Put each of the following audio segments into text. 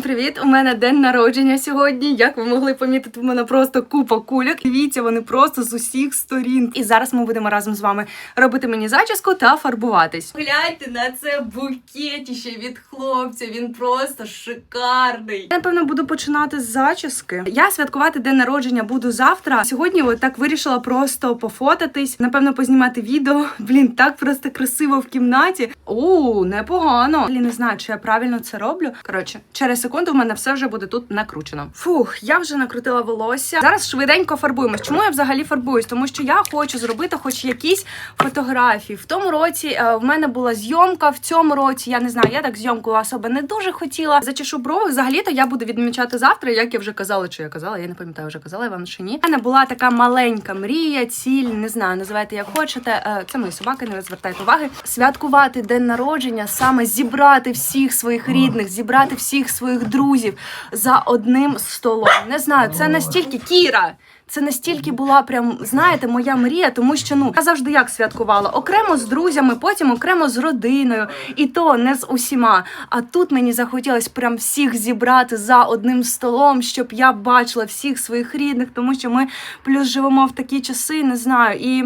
Всім привіт! У мене день народження сьогодні. Як ви могли помітити, в мене просто купа кульок. Дивіться, вони просто з усіх сторін. І зараз ми будемо разом з вами робити мені зачіску та фарбуватись. Гляньте на це букетіще від хлопця. Він просто шикарний. Я, напевно, буду починати з зачіски. Я святкувати день народження буду завтра. Сьогодні от так вирішила просто пофотатись, напевно, познімати відео. Блін, так просто красиво в кімнаті. О, непогано. Блін, не знаю, чи я правильно це роблю. Коротше, через секунду в мене все вже буде тут накручено. Фух, я вже накрутила волосся. Зараз швиденько фарбуємось. Чому я взагалі фарбуюсь? Тому що я хочу зробити хоч якісь фотографії. В тому році е, в мене була зйомка. В цьому році я не знаю, я так зйомку особи не дуже хотіла. Зачешу брови. Взагалі-то я буду відмічати завтра, як я вже казала, чи я казала. Я не пам'ятаю, вже казала я вам чи ні. У мене була така маленька мрія, ціль, не знаю, називайте як хочете. Е, Це мої собаки, не звертайте уваги. Святкувати день народження, саме зібрати всіх своїх рідних, зібрати всіх своїх друзів за одним столом. Не знаю, це настільки Кіра. Це настільки була прям, знаєте, моя мрія, тому що ну я завжди як святкувала окремо з друзями, потім окремо з родиною, і то не з усіма. А тут мені захотілось прям всіх зібрати за одним столом, щоб я бачила всіх своїх рідних, тому що ми плюс живемо в такі часи, не знаю і.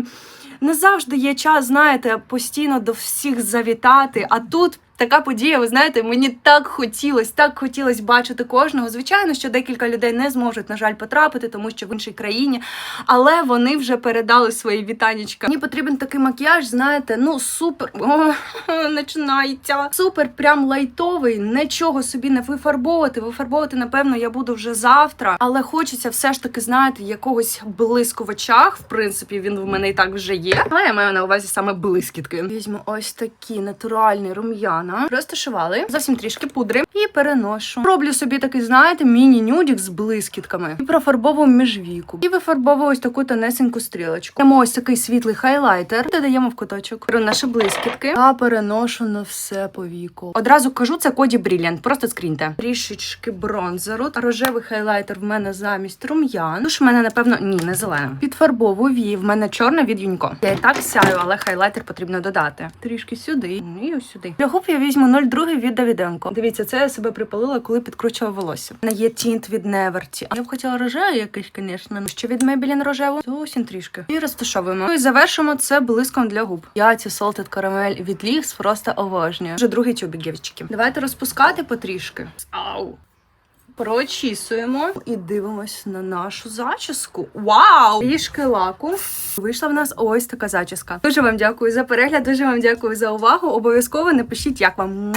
Не завжди є час, знаєте, постійно до всіх завітати. А тут така подія, ви знаєте, мені так хотілось, так хотілось бачити кожного. Звичайно, що декілька людей не зможуть, на жаль, потрапити, тому що в іншій країні, але вони вже передали свої вітанічка. Мені потрібен такий макіяж, знаєте, ну супер. О, починається. Супер, прям лайтовий, нічого собі не вифарбовувати. Вифарбовувати, напевно, я буду вже завтра, але хочеться все ж таки, знаєте, якогось блиску в очах. В принципі, він в мене і так вже є. Але я маю на увазі саме блискітки. Візьму ось такі натуральні рум'яна. Розташували зовсім трішки пудри і переношу. Роблю собі такий, знаєте, міні-нюдік з блискітками. І профарбовую міжвіку. І вифарбовую ось таку тонесеньку стрілочку. Маємо ось такий світлий хайлайтер. Додаємо в куточок. Беру наші блискітки та переношу на все по віку. Одразу кажу, це коді Brilliant. Просто скріньте. Трішечки бронзеру. Рожевий хайлайтер в мене замість рум'ян. Туш в мене, напевно, ні, не зелена. Підфарбовую вії. В мене чорна від Юнько. Я і так сяю, але хайлайтер потрібно додати. Трішки сюди. І ось сюди. Для губ я візьму 02 від Давіденко. Дивіться, це я себе припалила, коли підкручувала волосся. Мене є тінт від Неверті. Я б хотіла рожевий якийсь, звісно. Що від Maybelline рожеву? Зовсім трішки. І розташовуємо. Ну і завершимо це блиском для губ. Я ці Salted Caramel від Лігс просто обожнюю. Вже другий тюбик, дівчатки. Давайте розпускати потрішки. Ау! Прочісуємо і дивимось на нашу зачіску. Вау! Трішки лаку. Вийшла в нас ось така зачіска. Дуже вам дякую за перегляд, дуже вам дякую за увагу. Обов'язково напишіть, як вам.